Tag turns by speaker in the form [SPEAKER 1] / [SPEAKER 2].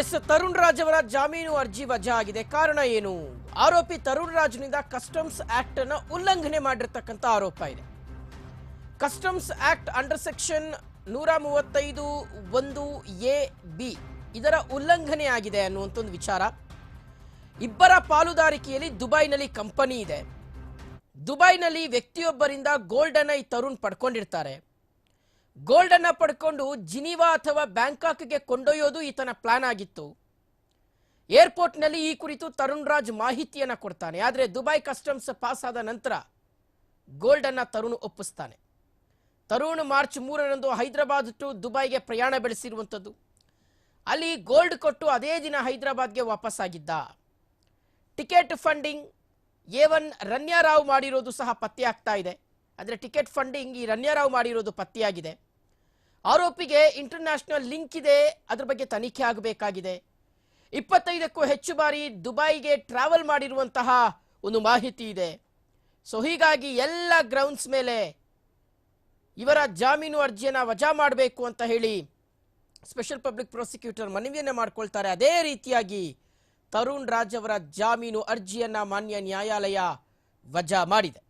[SPEAKER 1] S, Tarun Raj ಅವರ ಜಾಮೀನು ಅರ್ಜಿ ವಜಾ ಆಗಿದೆ. ಕಾರಣ ಏನು? ಆರೋಪಿ ತರುಣ್ ರಾಜ್ನಿಂದ ಕಸ್ಟಮ್ಸ್ ಆಕ್ಟ್ ಅನ್ನ ಉಲ್ಲಂಘನೆ ಮಾಡಿರ್ತಕ್ಕಂಥ ಆರೋಪ ಇದೆ. ಕಸ್ಟಮ್ಸ್ ಆಕ್ಟ್ ಅಂಡರ್ ಸೆಕ್ಷನ್ ನೂರ ಮೂವತ್ತೈದು ಒಂದು ಎ, ಬಿ ಇದರ ಉಲ್ಲಂಘನೆ ಆಗಿದೆ ಅನ್ನುವಂಥ ಒಂದು ವಿಚಾರ. ಇಬ್ಬರ ಪಾಲುದಾರಿಕೆಯಲ್ಲಿ ದುಬೈನಲ್ಲಿ ಕಂಪನಿ ಇದೆ. ದುಬೈನಲ್ಲಿ ವ್ಯಕ್ತಿಯೊಬ್ಬರಿಂದ ಗೋಲ್ಡ್ ಐ ಈ ತರುಣ್ ಪಡ್ಕೊಂಡಿರ್ತಾರೆ. ಗೋಲ್ಡ್ ಅನ್ನ ಪಡ್ಕೊಂಡು ಜಿನಿವಾ ಅಥವಾ ಬ್ಯಾಂಕಾಕ್ಗೆ ಕೊಂಡೊಯ್ಯೋದು ಈತನ ಪ್ಲಾನ್ ಆಗಿತ್ತು. ಏರ್ಪೋರ್ಟ್ನಲ್ಲಿ ಈ ಕುರಿತು ತರುಣ್ ರಾಜ್ ಮಾಹಿತಿಯನ್ನ ಕೊಡ್ತಾನೆ. ಆದರೆ ದುಬೈ ಕಸ್ಟಮ್ಸ್ ಪಾಸ್ ಆದ ನಂತರ ಗೋಲ್ಡ್ ಅನ್ನ ತರುಣ್ ಒಪ್ಪಿಸ್ತಾನೆ. ತರುಣ್ ಮಾರ್ಚ್ ಮೂರರಂದು ಹೈದರಾಬಾದ್ ಟು ದುಬೈಗೆ ಪ್ರಯಾಣ ಬೆಳೆಸಿರುವಂಥದ್ದು. ಅಲ್ಲಿ ಗೋಲ್ಡ್ ಕೊಟ್ಟು ಅದೇ ದಿನ ಹೈದರಾಬಾದ್ಗೆ ವಾಪಸ್ಸಾಗಿದ್ದ. ಟಿಕೆಟ್ ಫಂಡಿಂಗ್ ಒನ್ ರನ್ಯಾರಾವ್ ಮಾಡಿರೋದು ಸಹ ಪತ್ತೆಯಾಗ್ತಾ ಇದೆ. ಅಂದರೆ ಟಿಕೆಟ್ ಫಂಡಿಂಗ್ ಈ ರನ್ಯಾರಾವ್ ಮಾಡಿರೋದು ಪತ್ತೆಯಾಗಿದೆ. ಆರೋಪಿಗೆ ಇಂಟರ್ನ್ಯಾಷನಲ್ ಲಿಂಕ್ ಇದೆ, ಅದರ ಬಗ್ಗೆ ತನಿಖೆ ಆಗಬೇಕಾಗಿದೆ. ಇಪ್ಪತ್ತೈದಕ್ಕೂ ಹೆಚ್ಚು ಬಾರಿ ದುಬೈಗೆ ಟ್ರಾವೆಲ್ ಮಾಡಿರುವಂತಹ ಒಂದು ಮಾಹಿತಿ ಇದೆ. ಸೊ ಹೀಗಾಗಿ ಎಲ್ಲ ಗ್ರೌಂಡ್ಸ್ ಮೇಲೆ ಇವರ ಜಾಮೀನು ಅರ್ಜಿಯನ್ನು ವಜಾ ಮಾಡಬೇಕು ಅಂತ ಹೇಳಿ ಸ್ಪೆಷಲ್ ಪಬ್ಲಿಕ್ ಪ್ರಾಸಿಕ್ಯೂಟರ್ ಮನವಿಯನ್ನು ಮಾಡ್ಕೊಳ್ತಾರೆ. ಅದೇ ರೀತಿಯಾಗಿ ತರುಣ್ ರಾಜ್ ಅವರ ಜಾಮೀನು ಅರ್ಜಿಯನ್ನು ಮಾನ್ಯ ನ್ಯಾಯಾಲಯ ವಜಾ ಮಾಡಿದೆ.